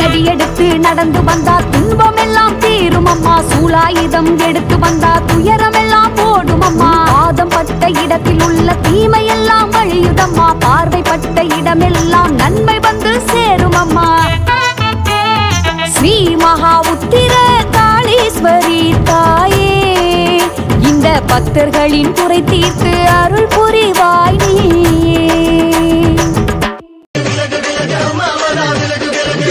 அடி எடுத்து நடந்து வந்தா துன்பம் எல்லாம் தீரும் அம்மா சூலாயுதம் எடுத்து வந்தா துயரம் எல்லாம் போடும் அம்மா பாதம் பட்ட இடத்தில் உள்ள தீமை எல்லாம் அழியுதம்மா பார்வைப்பட்ட இடமெல்லாம் நன்மை வந்து சேரும் அம்மா ஸ்ரீ மகா உத்திர காளீஸ்வரி தாயே இந்த பக்தர்களின் குறை தீர்த்து அருள் புரிவாய் நீயே.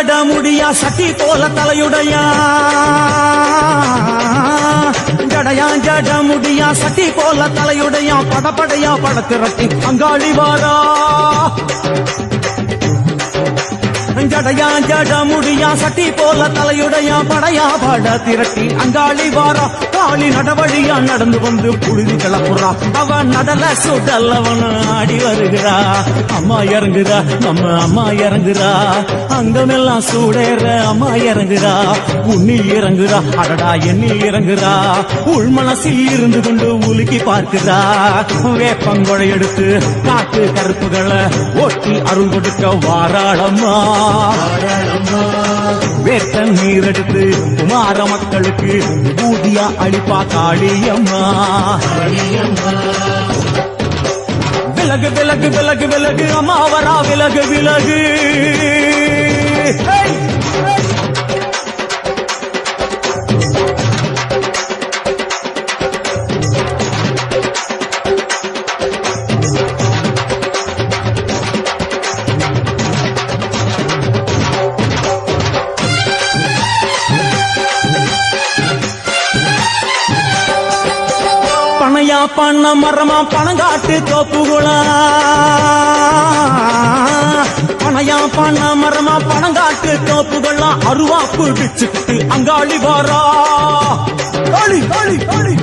ஜட முடியா சட்டி போல தலையுடையா? ஜடையா ஜட முடியா சட்டி போல தலையுடையா? படப்படையா படத்திரட்டி அங்காளி வாரா ஜடையா ஜட முடியா சட்டி போல தலையுடையா படையா பட திரட்டி அங்காளி வாரா. காளி நடவழியா நடந்து வந்து புழுதி கிளப்புறா. அவன் நடல சுடல் அவன் ஆடி வருகிறா. அம்மா இறங்குறா நம்ம அம்மா இறங்குறா அங்கமெல்லாம் சூடேற அம்மா இறங்குறா உன்னில் இறங்குறா அடடா எண்ணில் இறங்குறா உள் மனசில் இருந்து கொண்டு உலுக்கி பார்க்குறா வேப்பங்கொடை எடுத்து காட்டு கருப்புகளை ஒட்டி அருள் கொடுக்க வாராளம்மா. வேட்ட நீர் எடுத்து குமார மக்களுக்கு ஊதியா அளிப்பா காளியம்மா. விலகு விலகு விலகு விலகு அம்மா வரா விலகு. விலகு பண்ண மரமா பணங்காட்டு தோப்புகுளா? பணையா பண்ண மரமா பணங்காட்டு தோப்புகளா அருவா பிச்சுக்கிட்டு அங்காளி வாரா. அழி அழி அழி.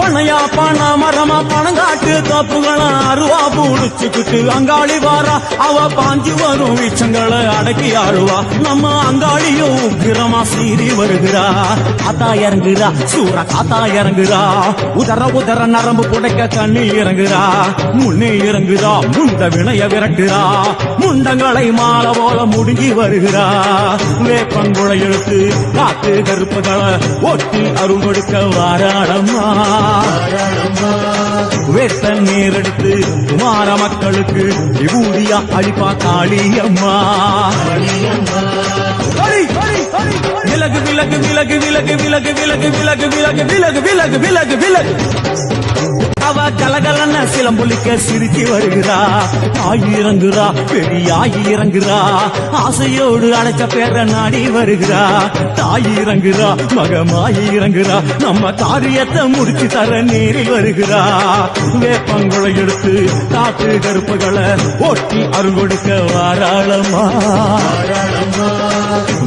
பணையா பண்ண மரமா பணங்காட்டு தோப்புகளா அருவா பிடிச்சுக்கிட்டு அங்காளி வாரா. அவ பாஞ்சு வரும் வீச்சங்களை அடக்கி ஆழுவா நம்ம அங்காளியும் உக்கிரமா சீறி வருகிறா. காத்தா இறங்குறா சூற காத்தா இறங்குறா உதர உதர நரம்பு புடைக்க தண்ணி இறங்குறா முன்னே இறங்குறா முண்ட வினைய விரட்டுறா முண்டங்களை மாலை போல முடுங்கி வருகிறா. வேப்பங்குழை எழுத்து காத்து கருப்புகளை ஒட்டி அருள் கொடுக்க வாராடம்மா வேட்ட நீர் எடுத்து குமார மக்களுக்கு விபூதியா அழிப்பா காளியம்மா. அடி, விலகு விலகு விலகு விலகு விலகு விலகு விலகு விலகு விலகு விலகு விலகு விலகு அவ கலகலன சிலம்பொலிக்க சிரிச்சு வருகிறா ஆயி இறங்குறா பெரிய ஆயி இறங்குறா ஆசையோடு அடைச்ச பேர நாடி வருகிறா தாய் இறங்குறா மகமாயி இறங்குறா நம்ம காரியத்தை முடிச்சு தர நேரில் வருகிறா வேப்பங்குளை எடுத்து காற்று கருப்புகளை ஓட்டி அருள் கொடுக்க வாராளமா